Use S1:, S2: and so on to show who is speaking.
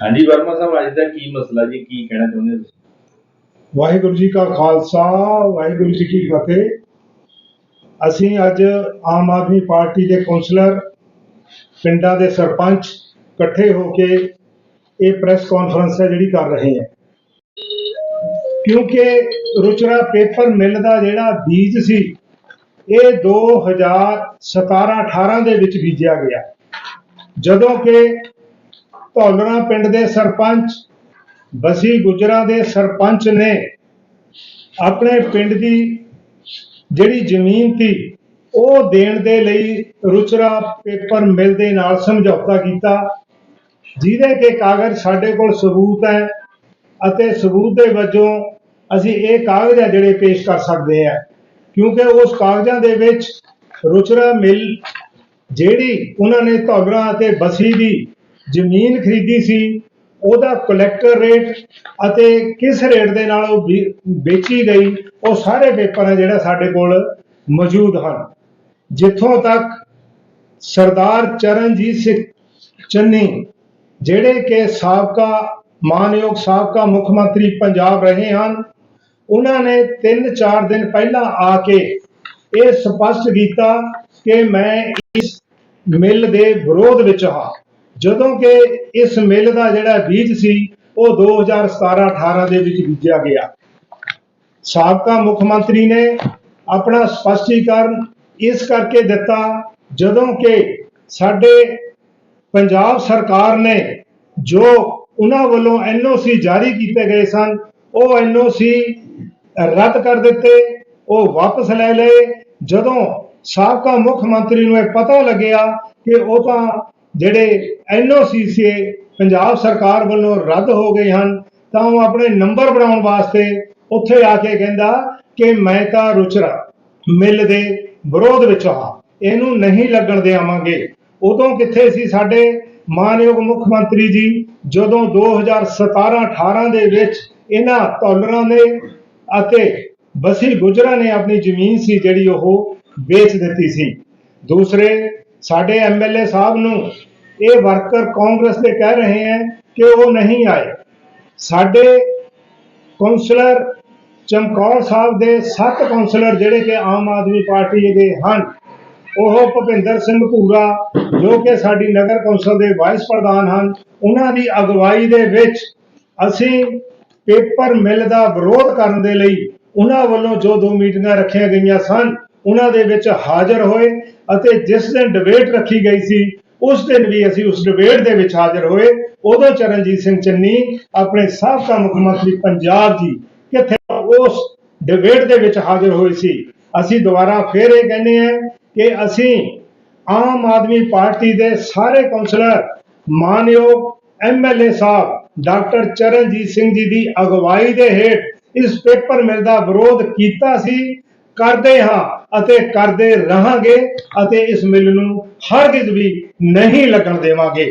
S1: ਹਾਂਜੀ, ਵਰਮਾ ਸਾਹਿਬ, ਅੱਜ ਦਾ ਕੀ ਮਸਲਾ ਜੀ? ਕੀ ਕਹਿਣਾ ਚਾਹੁੰਦੇ ਹੋ
S2: ਵਾਹਿਗੁਰੂ ਜੀ ਕਾ ਖਾਲਸਾ, ਵਾਹਿਗੁਰੂ ਜੀ ਕੀ ਫਤਿਹ। ਅਸੀਂ ਅੱਜ ਆਮ ਆਦਮੀ ਪਾਰਟੀ ਦੇ ਕੌਂਸਲਰ, ਪਿੰਡਾਂ ਦੇ ਸਰਪੰਚ ਇਕੱਠੇ ਹੋ ਕੇ ਇਹ ਪ੍ਰੈਸ ਕਾਨਫਰੰਸ ਹੈ ਜਿਹੜੀ ਕਰ ਰਹੇ ਹਾਂ। ਕਿਉਂਕਿ ਰੁਚਰਾ ਪੇਪਰ ਮਿਲ ਦਾ ਜਿਹੜਾ ਬੀਜ ਸੀ, ਇਹ 2017-18 ਦੇ ਵਿੱਚ ਬੀਜਿਆ ਗਿਆ। ਜਦੋਂ ਕਿ ਧੌਲਰਾ ਪਿੰਡ ਦੇ ਸਰਪੰਚ, ਬਸੀ ਗੁਜਰਾ ਦੇ ਸਰਪੰਚ ਨੇ ਆਪਣੇ ਪਿੰਡ ਦੀ ਜਿਹੜੀ ਜ਼ਮੀਨ ਸੀ, ਉਹ ਦੇਣ ਦੇ ਲਈ ਰੁਚਰਾ ਪੇਪਰ ਮਿਲ ਦੇ ਨਾਲ ਸਮਝੌਤਾ ਕੀਤਾ। ਜਿਹਦੇ ਕਿ ਕਾਗਜ਼ ਸਾਡੇ ਕੋਲ ਸਬੂਤ ਹੈ ਅਤੇ ਸਬੂਤ ਦੇ ਵਜੋਂ ਅਸੀਂ ਇਹ ਕਾਗਜ਼ ਹੈ ਜਿਹੜੇ ਪੇਸ਼ ਕਰ ਸਕਦੇ ਹਾਂ। ਕਿਉਂਕਿ ਉਸ ਕਾਗਜ਼ਾਂ ਦੇ ਵਿੱਚ ਰੁਚਰਾ ਮਿਲ ਜਿਹੜੀ ਉਹਨਾਂ ਨੇ ਧੌਲਰਾ ਅਤੇ ਬਸੀ ਦੀ ਜ਼ਮੀਨ ਖਰੀਦੀ ਸੀ, ਉਹਦਾ ਕਲੈਕਟਰ ਰੇਟ ਅਤੇ ਕਿਸ ਰੇਟ ਦੇ ਨਾਲ ਉਹ ਵੇਚੀ ਗਈ, ਉਹ ਸਾਰੇ ਪੇਪਰ ਹੈ ਜਿਹੜਾ ਸਾਡੇ ਕੋਲ ਮੌਜੂਦ ਹਨ। ਜਿੱਥੋਂ ਤੱਕ ਸਰਦਾਰ ਚਰਨਜੀਤ ਸਿੰਘ ਚੰਨੀ, ਜਿਹੜੇ ਕਿ ਸਾਬਕਾ, ਮਾਨਯੋਗ ਸਾਬਕਾ ਮੁੱਖ ਮੰਤਰੀ ਪੰਜਾਬ ਰਹੇ ਹਨ, ਉਹਨਾਂ ਨੇ 3-4 ਦਿਨ ਪਹਿਲਾਂ ਆ ਕੇ ਇਹ ਸਪਸ਼ਟ ਕੀਤਾ ਕਿ ਮੈਂ ਇਸ ਮਿਲ ਦੇ ਵਿਰੋਧ ਵਿੱਚ ਹਾਂ। ਜਦੋਂ ਕਿ ਇਸ ਮਿਲ ਦਾ ਜਿਹੜਾ ਬੀਜ ਸੀ, ਉਹ 2017-18 ਦੇ ਵਿੱਚ ਬੀਜਿਆ ਗਿਆ। ਸਾਬਕਾ ਮੁੱਖ ਮੰਤਰੀ ਨੇ ਆਪਣਾ ਸਪਸ਼ਟੀਕਰਨ ਇਸ ਕਰਕੇ ਦਿੱਤਾ, ਜਦੋਂ ਕਿ ਸਾਡੇ ਪੰਜਾਬ ਸਰਕਾਰ ਨੇ ਜੋ ਉਹਨਾਂ ਵੱਲੋਂ ਐਨਓਸੀ ਜਾਰੀ ਕੀਤੇ ਗਏ ਸਨ, ਉਹ ਐਨਓਸੀ ਰੱਦ ਕਰ ਦਿੱਤੇ, ਉਹ ਵਾਪਸ ਲੈ ਲਏ। ਜਦੋਂ ਸਾਬਕਾ ਮੁੱਖ ਮੰਤਰੀ ਨੂੰ ਇਹ ਪਤਾ ਲੱਗਿਆ ਕਿ ਉਹ ਤਾਂ ਜਿਹੜੇ ਐਨਓਸੀ ਪੰਜਾਬ ਸਰਕਾਰ ਵੱਲੋਂ ਰੱਦ ਹੋ ਗਏ ਹਨ, ਤਾਂ ਉਹ ਆਪਣੇ ਨੰਬਰ ਬਣਾਉਣ ਵਾਸਤੇ ਉੱਥੇ ਆ ਕੇ ਕਹਿੰਦਾ ਕਿ ਮੈਂ ਤਾਂ ਰੁਚਰਾ, ਮਿਲ ਦੇ ਵਿਰੋਧ ਵਿੱਚ ਹਾਂ, ਇਹਨੂੰ ਨਹੀਂ ਲੱਗਣ ਦੇਵਾਂਗੇ ਉਦੋਂ ਕਿੱਥੇ ਸੀ ਸਾਡੇ ਮਾਨਯੋਗ ਮੁੱਖ ਮੰਤਰੀ ਜੀ, ਜਦੋਂ 2017-18 ਦੇ ਵਿੱਚ ਇਹਨਾਂ ਧੌਲਰਾਂ ਨੇ ਅਤੇ ਬਸੀ ਗੁਜਰਾ ਨੇ ਆਪਣੀ ਜ਼ਮੀਨ ਸੀ ਜਿਹੜੀ ਉਹ ਵੇਚ ਦਿੱਤੀ ਸੀ। ਦੂਸਰੇ, ਸਾਡੇ ਐਮਐਲਏ ਸਾਹਿਬ ਨੂੰ ਇਹ ਵਰਕਰ ਕਾਂਗਰਸ ਦੇ ਕਹਿ ਰਹੇ ਹਨ ਕਿ ਉਹ ਨਹੀਂ ਆਏ। ਸਾਡੇ ਕੌਂਸਲਰ ਚਮਕੌਰ ਸਾਹਿਬ ਦੇ ਸੱਤ ਕੌਂਸਲਰ ਜਿਹੜੇ ਕਿ ਆਮ ਆਦਮੀ ਪਾਰਟੀ ਦੇ ਹਨ, ਉਹ ਭੁਪਿੰਦਰ ਸਿੰਘ ਭੂਰਾ ਜੋ ਕਿ ਸਾਡੀ ਨਗਰ ਕੌਂਸਲ ਦੇ ਵਾਈਸ ਪ੍ਰਧਾਨ ਹਨ, ਉਹਨਾਂ ਦੀ ਅਗਵਾਈ ਦੇ ਵਿੱਚ ਅਸੀਂ ਪੇਪਰ ਮਿਲ ਦਾ ਵਿਰੋਧ ਕਰਨ ਦੇ ਲਈ ਉਹਨਾਂ ਵੱਲੋਂ ਜੋ ਦੋ ਮੀਟਿੰਗਾਂ ਰੱਖੀਆਂ ਗਈਆਂ ਸਨ, ਉਹਨਾਂ ਦੇ ਵਿੱਚ ਹਾਜ਼ਰ ਹੋਏ ਅਤੇ ਜਿਸ ਦਿਨ ਡਿਬੇਟ ਰੱਖੀ ਗਈ ਸੀ ਉਸ ਦਿਨ ਵੀ ਅਸੀਂ ਉਸ ਡਿਬੇਟ ਦੇ ਵਿੱਚ ਹਾਜ਼ਰ ਹੋਏ। ਉਦੋਂ ਚਰਨਜੀਤ ਸਿੰਘ ਚੰਨੀ ਆਪਣੇ ਸਾਬਕਾ ਮੁੱਖ ਮੰਤਰੀ ਪੰਜਾਬ ਜੀ ਕਿੱਥੇ ਉਸ ਡਿਬੇਟ ਦੇ ਵਿੱਚ ਹਾਜ਼ਰ ਹੋਏ ਸੀ। ਅਸੀਂ ਦੁਬਾਰਾ ਫੇਰ ਇਹ ਕਹਿੰਦੇ ਹਾਂ ਕਿ ਅਸੀਂ ਆਮ ਆਦਮੀ ਪਾਰਟੀ ਦੇ ਸਾਰੇ ਕੌਂਸਲਰ, ਮਾਨਯੋਗ ਐਮਐਲਏ ਸਾਹਿਬ, ਡਾਕਟਰ ਚਰਨਜੀਤ ਸਿੰਘ ਜੀ ਦੀ ਅਗਵਾਈ ਦੇ ਹੇਠ ਇਸ ਪੇਪਰ ਮਿਲ ਦਾ ਵਿਰੋਧ ਕੀਤਾ ਸੀ। ਕਰਦੇ ਹਾਂ ਅਤੇ ਕਰਦੇ ਰਹਾਂਗੇ ਅਤੇ ਇਸ ਮਿਲ ਨੂੰ ਹਰਗਿਜ਼ ਵੀ ਨਹੀਂ ਲੱਗਣ ਦੇਵਾਂਗੇ।